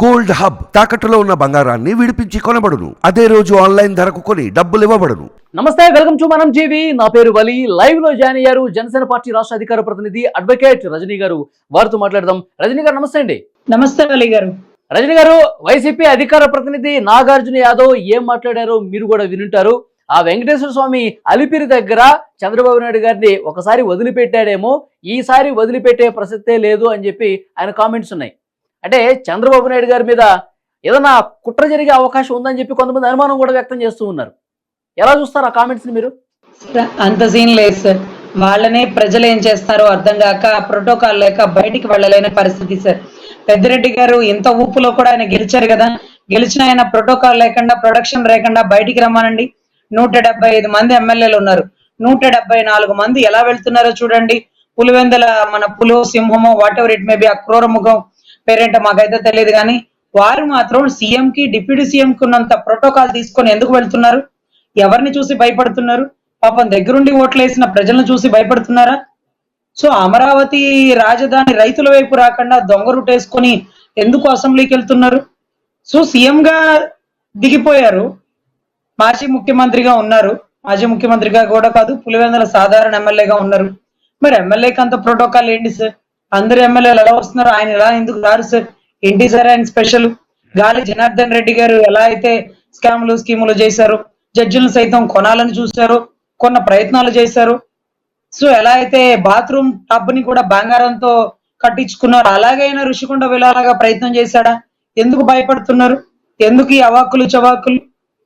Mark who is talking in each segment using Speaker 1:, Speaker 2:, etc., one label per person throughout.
Speaker 1: Gold hub తాకట్టులో ఉన్న బంగారాన్ని విడిపించి కొనబడును. అదే రోజు ఆన్లైన్ ధరకు కొని డబ్బులు ఇవ్వబడును.
Speaker 2: నమస్తే వెల్కమ్ టు మనం జీవి నా పేరు వలి. లైవ్లో జాయిన్ అయ్యారు జనసేన పార్టీ రాష్ట్ర అధికార ప్రతినిధి అడ్వకేట్ రజనీ గారు. వారితో మాట్లాడదాం. రజనీ గారు నమస్తే అండి.
Speaker 3: నమస్తే అలీ గారు.
Speaker 2: రజనీ గారు వైసీపీ అధికార ప్రతినిధి నాగార్జున యాదవ్ ఏం మాట్లాడారో మీరు కూడా వినుంటారు. ఆ వెంకటేశ్వర స్వామి అలిపిరి దగ్గర చంద్రబాబు నాయుడు గారిని ఒకసారి వదిలిపెట్టాడేమో ఈసారి వదిలిపెట్టే ప్రసక్తే లేదు అని చెప్పి ఆయన కామెంట్స్ ఉన్నాయి. అంటే చంద్రబాబు నాయుడు గారి మీద ఏదైనా కుట్ర జరిగే అవకాశం ఉందని చెప్పి కొంతమంది అనుమానం కూడా వ్యక్తం చేస్తూ ఉన్నారు. ఎలా చూస్తారు ఆ కామెంట్స్ మీరు?
Speaker 3: అంత సీన్ లేదు సార్. వాళ్ళనే ప్రజలు ఏం చేస్తారో అర్థం కాక ప్రోటోకాల్ లేక బయటికి వెళ్ళలేని పరిస్థితి సార్. పెద్దిరెడ్డి గారు ఇంత ఊపులో కూడా ఆయన గెలిచారు కదా. గెలిచిన ఆయన ప్రోటోకాల్ లేకుండా ప్రొడక్షన్ లేకుండా బయటికి రమ్మనండి. నూట డెబ్బై ఐదు మంది ఎమ్మెల్యేలు ఉన్నారు. నూట డెబ్బై నాలుగు మంది ఎలా వెళ్తున్నారో చూడండి. పులివెందుల మన పులు సింహమో whatever it may be ఆ క్రూర ముఖం పేరెంట్ మాకైతే తెలియదు కానీ వారు మాత్రం సీఎం కి డిప్యూటీ సీఎం కి ఉన్నంత ప్రోటోకాల్ తీసుకొని ఎందుకు వెళ్తున్నారు? ఎవరిని చూసి భయపడుతున్నారు? పాపం దగ్గరుండి ఓట్లేసిన ప్రజలను చూసి భయపడుతున్నారా? సో అమరావతి రాజధాని రైతుల వైపు రాకుండా దొంగ రుటేసుకొని ఎందుకు అసెంబ్లీకి వెళ్తున్నారు? సో సీఎం గా దిగిపోయారు. మాజీ ముఖ్యమంత్రిగా ఉన్నారు. మాజీ ముఖ్యమంత్రిగా కూడా కాదు పులివెందుల సాధారణ ఎమ్మెల్యేగా ఉన్నారు. మరి ఎమ్మెల్యేకి అంత ప్రోటోకాల్ ఏంటి సార్? అందరు ఎమ్మెల్యేలు ఎలా వస్తున్నారు? ఆయన ఎలా ఎందుకు రారు సార్? ఏంటి సార్ ఆయన స్పెషల్? గాలి జనార్దన్ రెడ్డి గారు ఎలా అయితే స్కాములు స్కీములు చేశారు? జడ్జిలను సైతం కొనాలని చూశారు. కొన్న ప్రయత్నాలు చేశారు. సో ఎలా అయితే బాత్రూమ్ టబ్ని కూడా బంగారంతో కట్టించుకున్నారు అలాగైనా ఋషికొండ వెళ్ళాలగా ప్రయత్నం చేశాడా? ఎందుకు భయపడుతున్నారు? ఎందుకు ఈ అవాక్కులు చవాకులు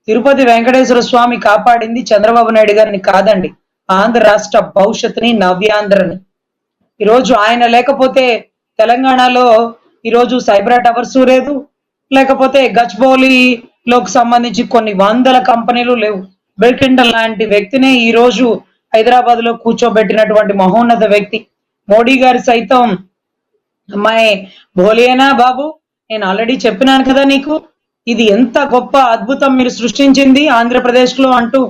Speaker 3: తిరుపతి వెంకటేశ్వర స్వామి కాపాడింది చంద్రబాబు నాయుడు గారిని కాదండి. ఆంధ్ర రాష్ట్ర భవిష్యత్తుని నవ్యాంధ్రని. ఈరోజు ఆయన లేకపోతే తెలంగాణలో ఈరోజు సైబర్ టవర్స్ లేదు లేకపోతే గచ్బౌలిలోకి సంబంధించి కొన్ని వందల కంపెనీలు లేవు. బెల్కిండల్ లాంటి వ్యక్తినే ఈ రోజు హైదరాబాద్లో కూర్చోబెట్టినటువంటి మహోన్నత వ్యక్తి. మోడీ గారు సైతం అమ్మాయి భోలేనా బాబు? నేను ఆల్రెడీ చెప్పినాను కదా నీకు. ఇది ఎంత గొప్ప అద్భుతం మీరు సృష్టించింది ఆంధ్రప్రదేశ్లో అంటూ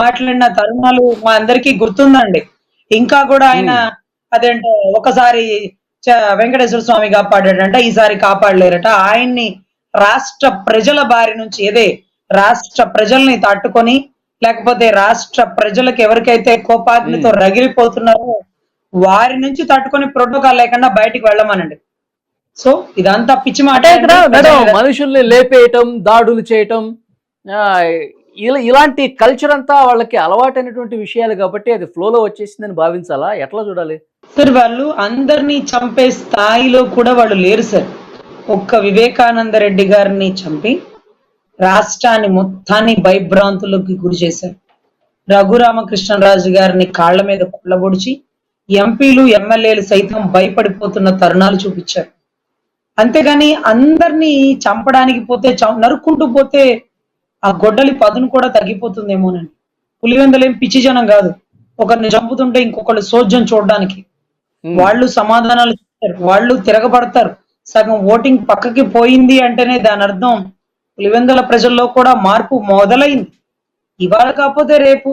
Speaker 3: మాట్లాడిన తరుణాలు మా అందరికీ గుర్తుందండి. ఇంకా కూడా ఆయన అదేంటో ఒకసారి వెంకటేశ్వర స్వామి కాపాడాడంట ఈసారి కాపాడలేరట. ఆయన్ని రాష్ట్ర ప్రజల బారి నుంచి ఏదే రాష్ట్ర ప్రజల్ని తట్టుకొని లేకపోతే రాష్ట్ర ప్రజలకు ఎవరికైతే కోపాగ్నితో రగిలిపోతున్నారో వారి నుంచి తట్టుకొని ప్రోటోకాల్ లేకుండా బయటికి వెళ్ళమనండి. సో ఇదంతా పిచ్చి మాట.
Speaker 2: మనుషుల్ని లేపేయటం దాడులు చేయటం ఇలాంటి కల్చర్ అంతా వాళ్ళకి అలవాటైనటువంటి విషయాలు కాబట్టి అది ఫ్లోలో వచ్చేసిందని భావించాలా? ఎట్లా చూడాలి?
Speaker 3: సార్ వాళ్ళు అందరినీ చంపే స్థాయిలో కూడా వాళ్ళు లేరు సార్. ఒక్క వివేకానంద రెడ్డి గారిని చంపి రాష్ట్రాన్ని మొత్తాన్ని భయభ్రాంతులకి గురి చేశారు. రఘురామకృష్ణరాజు గారిని కాళ్ళ మీద కుళ్ళబొడిచి ఎంపీలు ఎమ్మెల్యేలు సైతం భయపడిపోతున్న తరుణాలు చూపించారు. అంతేగాని అందరినీ చంపడానికి పోతే చం- నరుక్కుంటూ పోతే ఆ గొడ్డలి పదును కూడా తగ్గిపోతుందేమోనని పులివెందలేం పిచ్చి జనం కాదు. ఒకరిని చంపుతుంటే ఇంకొకళ్ళు సోజ్యం చూడడానికి. Hmm. వాళ్ళు సమాధానాలు వాళ్ళు తిరగబడతారు. సగం ఓటింగ్ పక్కకి పోయింది అంటేనే దాని అర్థం పులివెందుల ప్రజల్లో కూడా మార్పు మొదలైంది. ఇవాళ కాకపోతే రేపు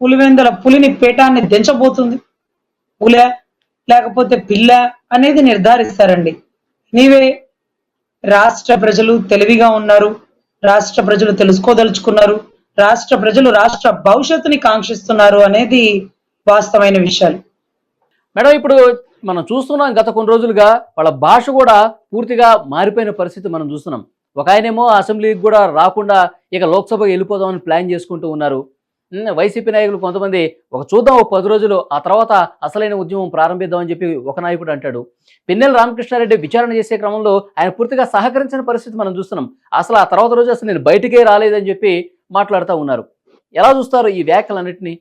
Speaker 3: పులివెందుల పులిని పీఠాన్ని దించబోతుంది. పుల లేకపోతే పిల్ల అనేది నిర్ధారిస్తారండి. నీవే రాష్ట్ర ప్రజలు తెలివిగా ఉన్నారు రాష్ట్ర ప్రజలు తెలుసుకోదలుచుకున్నారు రాష్ట్ర ప్రజలు రాష్ట్ర భవిష్యత్తుని కాంక్షిస్తున్నారు అనేది వాస్తవమైన విషయాలు.
Speaker 2: మేడం ఇప్పుడు మనం చూస్తున్నాం గత కొన్ని రోజులుగా వాళ్ళ భాష కూడా పూర్తిగా మారిపోయిన పరిస్థితి మనం చూస్తున్నాం. ఒక ఆయనేమో అసెంబ్లీకి కూడా రాకుండా ఇక లోక్సభకి వెళ్ళిపోదామని ప్లాన్ చేసుకుంటూ ఉన్నారు. వైసీపీ నాయకులు కొంతమంది ఒక చూద్దాం ఒక పది రోజులు ఆ తర్వాత అసలైన ఉద్యమం ప్రారంభిద్దామని చెప్పి ఒక నాయకుడు అంటాడు. పిన్నెల రామకృష్ణారెడ్డి విచారణ చేసే క్రమంలో ఆయన పూర్తిగా సహకరించిన పరిస్థితి మనం చూస్తున్నాం. అసలు ఆ తర్వాత రోజు అసలు నేను బయటికే రాలేదని చెప్పి మాట్లాడుతూ ఉన్నారు. ఎలా చూస్తారు ఈ వ్యాఖ్యలన్నింటినీ?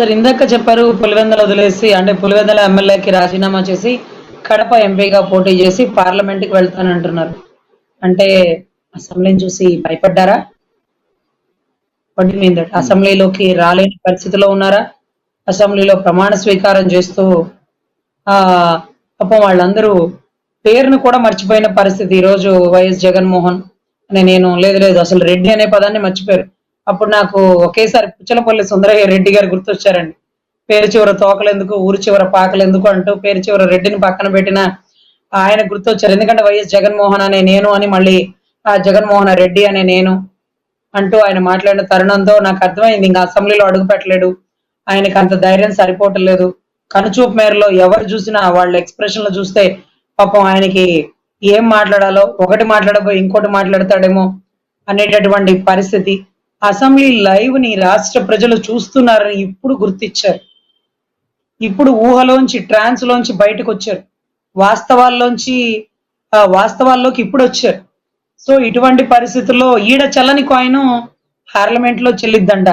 Speaker 3: సార్ ఇందాక చెప్పారు పులివెందల వదిలేసి అంటే పులివెందల ఎమ్మెల్యేకి రాజీనామా చేసి కడప ఎంపీగా పోటీ చేసి పార్లమెంట్కి వెళ్తానంటున్నారు. అంటే అసెంబ్లీని చూసి భయపడ్డారా? వడ్డీ మీద అసెంబ్లీలోకి రాలేని పరిస్థితిలో ఉన్నారా? అసెంబ్లీలో ప్రమాణ స్వీకారం చేస్తూ ఆ పాపం వాళ్ళందరూ పేరును కూడా మర్చిపోయిన పరిస్థితి ఈ రోజు వైఎస్ జగన్మోహన్. అని నేను లేదు లేదు అసలు రెడ్డి అనే పదాన్ని మర్చిపోయారు. అప్పుడు నాకు ఒకేసారి పుచ్చలపల్లి సుందరయ్య రెడ్డి గారు గుర్తొచ్చారండి. పేరు చివర తోకలెందుకు ఊరు చివర పాకలెందుకు అంటూ పేరు చివర రెడ్డిని పక్కన పెట్టిన ఆయన గుర్తొచ్చారు. ఎందుకంటే వైఎస్ జగన్మోహన్ అనే నేను అని మళ్ళీ ఆ జగన్మోహన్ రెడ్డి అనే నేను అంటూ ఆయన మాట్లాడిన తరుణంతో నాకు అర్థమైంది ఇంకా అసెంబ్లీలో అడుగు పెట్టలేడు ఆయనకి అంత ధైర్యం సరిపోవట్లేదు కనుచూపు మేరలో ఎవరు చూసినా వాళ్ళ ఎక్స్ప్రెషన్లో చూస్తే పాపం ఆయనకి ఏం మాట్లాడాలో ఒకటి మాట్లాడబోయి ఇంకోటి మాట్లాడతాడేమో అనేటటువంటి పరిస్థితి. అసెంబ్లీ లైవ్ని రాష్ట్ర ప్రజలు చూస్తున్నారని ఇప్పుడు గుర్తించారు ఇప్పుడు ఊహలోంచి ట్రాన్స్ లోంచి బయటకు వచ్చారు వాస్తవాల్లోంచి వాస్తవాల్లోకి ఇప్పుడు వచ్చారు సో ఇటువంటి పరిస్థితుల్లో ఈడ చల్లని కాయిన్ పార్లమెంట్లో చెల్లిద్దంట.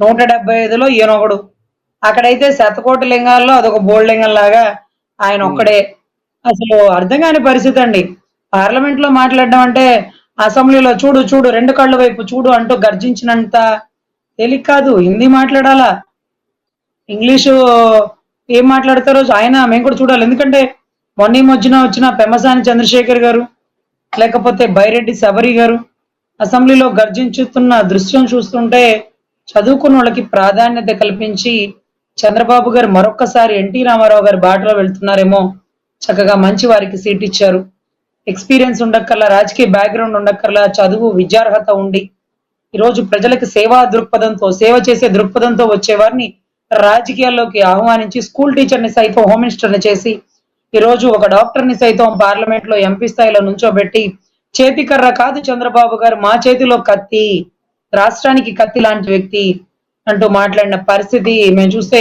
Speaker 3: నూట డెబ్బై ఐదులో ఈయనొకడు అక్కడైతే శతకోటి లింగాల్లో అదొక బోల్డ్ లింగం లాగా ఆయన ఒక్కడే. అసలు అర్థం కాని పరిస్థితి అండి. పార్లమెంట్లో మాట్లాడడం అంటే అసెంబ్లీలో చూడు చూడు రెండు కళ్ళ వైపు చూడు అంటూ గర్జించినంత తేలిక కాదు. హిందీ మాట్లాడాలా? ఇంగ్లీషు ఏం మాట్లాడతారో ఆయన మేము కూడా చూడాలి. ఎందుకంటే మొన్న మధ్యన వచ్చిన పెమ్మసాని చంద్రశేఖర్ గారు లేకపోతే బైరెడ్డి శబరి గారు అసెంబ్లీలో గర్జించుతున్న దృశ్యం చూస్తుంటే చదువుకున్న వాళ్ళకి ప్రాధాన్యత కల్పించి చంద్రబాబు గారు మరొక్కసారి ఎన్టీ రామారావు గారి బాటలో వెళ్తున్నారేమో చక్కగా మంచి వారికి సీట్ ఇచ్చారు. ఎక్స్పీరియన్స్ ఉండక్కర్లా రాజకీయ బ్యాక్గ్రౌండ్ ఉండక్కర్లా చదువు విద్యార్హత ఉండి ఈరోజు ప్రజలకు సేవా దృక్పథంతో సేవ చేసే దృక్పథంతో వచ్చేవారిని రాజకీయాల్లోకి ఆహ్వానించి స్కూల్ టీచర్ని సైతం హోమ్ మినిస్టర్ని చేసి ఈ రోజు ఒక డాక్టర్ని సైతం పార్లమెంట్లో ఎంపీ స్థాయిలో నుంచోబెట్టి చేతికర్ర కాదు చంద్రబాబు గారు మా చేతిలో కత్తి రాష్ట్రానికి కత్తి లాంటి వ్యక్తి అంటూ మాట్లాడిన పరిస్థితి మేము చూస్తే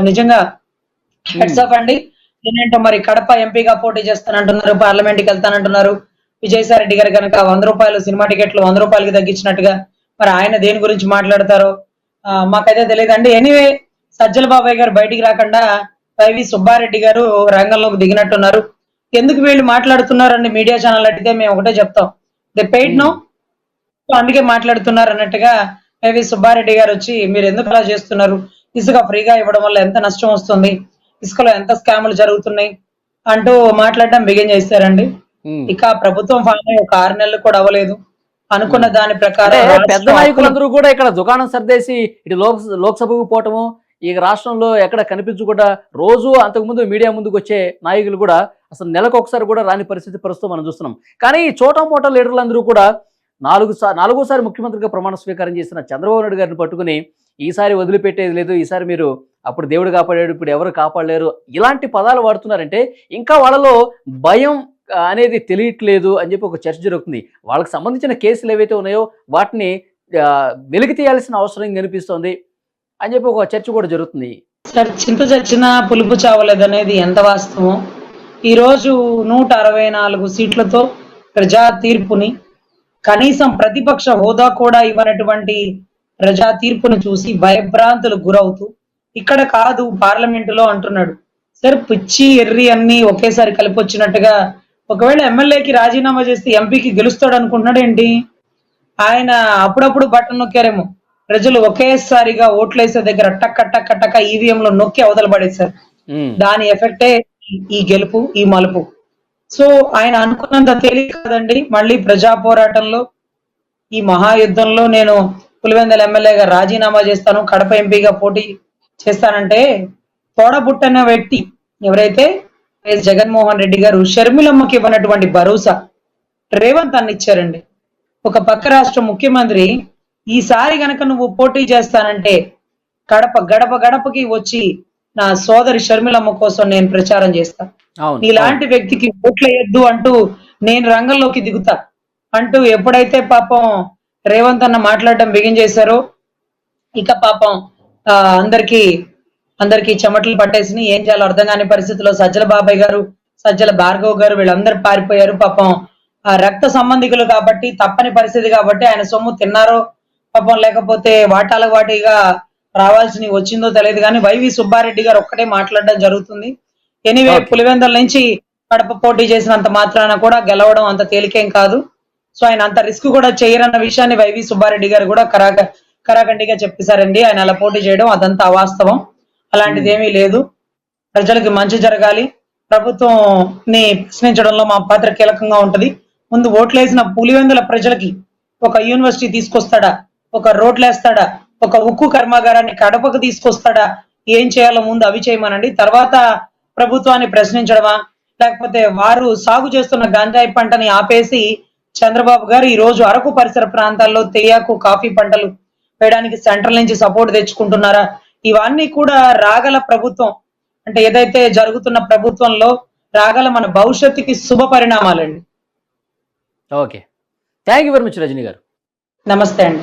Speaker 3: నిజంగా హెడ్స్ ఆఫ్ అండి. నేనేంటో మరి కడప ఎంపీగా పోటీ చేస్తానంటున్నారు పార్లమెంట్కి వెళ్తానంటున్నారు. విజయసాయి రెడ్డి గారు కనుక వంద రూపాయలు సినిమా టికెట్లు వంద రూపాయలకి తగ్గించినట్టుగా మరి ఆయన దేని గురించి మాట్లాడతారో మాకైతే తెలియదండి ఎనీవే సజ్జల బాబాయ్ గారు బయటికి రాకుండా వైవి సుబ్బారెడ్డి గారు రంగంలోకి దిగినట్టున్నారు. ఎందుకు వీళ్ళు మాట్లాడుతున్నారండి మీడియా ఛానల్ అడిగితే మేము ఒకటే చెప్తాం. దే పెయిడ్ నో అందుకే మాట్లాడుతున్నారు అన్నట్టుగా వైవి సుబ్బారెడ్డి గారు వచ్చి మీరు ఎందుకు అలా చేస్తున్నారు? ఇసుక ఫ్రీగా ఇవ్వడం వల్ల ఎంత నష్టం వస్తుంది? ఇసుకలో ఎంత స్కాములు జరుగుతున్నాయి అంటూ మాట్లాడడం బిగిన్ చేశారండి. ఇక ప్రభుత్వం ఫామ్ అయ్యి ఒక ఆరు నెలలు కూడా అవ్వలేదు. అనుకున్న దాని ప్రకారం
Speaker 2: పెద్ద నాయకులందరూ కూడా ఇక్కడ దుకాణం సర్దేసి ఇటు లోక్ లోక్సభకు పోవటము ఈ రాష్ట్రంలో ఎక్కడ కనిపించకుండా రోజు అంతకుముందు మీడియా ముందుకు వచ్చే నాయకులు కూడా అసలు నెలకు ఒకసారి కూడా రాని పరిస్థితి ప్రస్తుతం మనం చూస్తున్నాం. కానీ ఈ చోటా మోటా లీడర్లందరూ కూడా నాలుగు సార్ నాలుగోసారి ముఖ్యమంత్రిగా ప్రమాణ స్వీకారం చేసిన చంద్రబాబు నాయుడు గారిని పట్టుకుని ఈసారి వదిలిపెట్టేది లేదు. ఈసారి మీరు అప్పుడు దేవుడు కాపాడాడు ఇప్పుడు ఎవరు కాపాడలేరు? ఇలాంటి పదాలు వాడుతున్నారంటే ఇంకా వాళ్ళలో భయం అనేది తెలియట్లేదు అని చెప్పి ఒక చర్చ జరుగుతుంది. వాళ్ళకి సంబంధించిన కేసులు ఏవైతే ఉన్నాయో వాటిని వెలికి తీయాల్సిన అవసరం కనిపిస్తోంది అని చెప్పి ఒక చర్చ కూడా జరుగుతుంది.
Speaker 3: చింత చచ్చిన పులుపు చావలేదనేది ఎంత వాస్తవం? ఈ రోజు నూట అరవై నాలుగు సీట్లతో ప్రజా తీర్పుని కనీసం ప్రతిపక్ష హోదా కూడా ఇవ్వనటువంటి ప్రజా తీర్పును చూసి భయభ్రాంతులకు గురవుతూ ఇక్కడ కాదు పార్లమెంటులో అంటున్నాడు. సార్ పిచ్చి ఎర్రి అన్ని ఒకేసారి కలిపి వచ్చినట్టుగా ఒకవేళ ఎమ్మెల్యేకి రాజీనామా చేస్తే ఎంపీకి గెలుస్తాడు అనుకుంటున్నాడు ఏంటి ఆయన అప్పుడప్పుడు బటన్ నొక్కారేమో. ప్రజలు ఒకేసారిగా ఓట్లేసే దగ్గర టక్క టక్క టక్క ఈవీఎం లో నొక్కి అవతల పడేశారు దాని ఎఫెక్టే ఈ గెలుపు ఈ మలుపు. సో ఆయన అనుకున్నంత తేలిక కాదండి. మళ్ళీ ప్రజా పోరాటంలో ఈ మహాయుద్ధంలో నేను పులివెందల ఎమ్మెల్యేగా రాజీనామా చేస్తాను. కడప ఎంపీగా పోటీ చేస్తానంటే తోడబుట్టన వ్యక్తి ఎవరైతే వైఎస్ జగన్మోహన్ రెడ్డి గారు షర్మిలమ్మకి ఇవ్వనటువంటి భరోసా రేవంత్ అన్న ఇచ్చారండి. ఒక పక్క రాష్ట్ర ముఖ్యమంత్రి ఈసారి గనక నువ్వు పోటీ చేస్తానంటే గడప గడప గడపకి వచ్చి నా సోదరి షర్మిలమ్మ కోసం నేను ప్రచారం చేస్తా. నీలాంటి వ్యక్తికి ఓట్లేయద్దు అంటూ నేను రంగంలోకి దిగుతా అంటూ ఎప్పుడైతే పాపం రేవంత్ అన్న మాట్లాడడం బిగిన్ చేశారో ఇక పాపం అందరికి అందరికి చెమటలు పట్టేసి ఏం చేయాలో అర్థం కాని పరిస్థితిలో సజ్జల బాబాయ్ గారు సజ్జల భార్గవ్ గారు వీళ్ళందరూ పారిపోయారు పాపం. ఆ రక్త సంబంధికులు కాబట్టి తప్పని పరిస్థితి కాబట్టి ఆయన సొమ్ము తిన్నారో పాపం లేకపోతే వాటాల వాటిగా రావాల్సిన వచ్చిందో తెలియదు కానీ వైవి సుబ్బారెడ్డి గారు ఒక్కటే మాట్లాడడం జరుగుతుంది. ఎనీవే. పులివెందల నుంచి కడప పోటీ చేసినంత మాత్రాన కూడా గెలవడం అంత తేలికేం కాదు. సో ఆయన అంత రిస్క్ కూడా చేయరన్న విషయాన్ని వైవి సుబ్బారెడ్డి గారు కూడా కరాక కరాఖండిగా చెప్పేశారండి ఆయన అలా పోటీ చేయడం అదంతా అవాస్తవం. అలాంటిది ఏమీ లేదు. ప్రజలకు మంచి జరగాలి. ప్రభుత్వం ని ప్రశ్నించడంలో మా పాత్ర కీలకంగా ఉంటది. ముందు ఓట్లేసిన పులివెందుల ప్రజలకి ఒక యూనివర్సిటీ తీసుకొస్తాడా? ఒక రోడ్లు వేస్తాడా ఒక ఉక్కు కర్మాగారాన్ని కడపకు తీసుకొస్తాడా? ఏం చేయాలో ముందు అవి చేయమనండి. తర్వాత ప్రభుత్వాన్ని ప్రశ్నించడమా? లేకపోతే వారు సాగు చేస్తున్న గంజాయి పంటని ఆపేసి చంద్రబాబు గారు ఈ రోజు అరకు పరిసర ప్రాంతాల్లో తేయాకు కాఫీ పంటలు వేయడానికి సెంట్రల్ నుంచి సపోర్ట్ తెచ్చుకుంటున్నారా? ఇవన్నీ కూడా రాగల ప్రభుత్వం. అంటే ఏదైతే జరుగుతున్న ప్రభుత్వంలో రాగల మన భవిష్యత్తుకి శుభ పరిణామాలండి.
Speaker 2: Okay. Thank you very much Rajani గారు.
Speaker 3: నమస్తే అండి.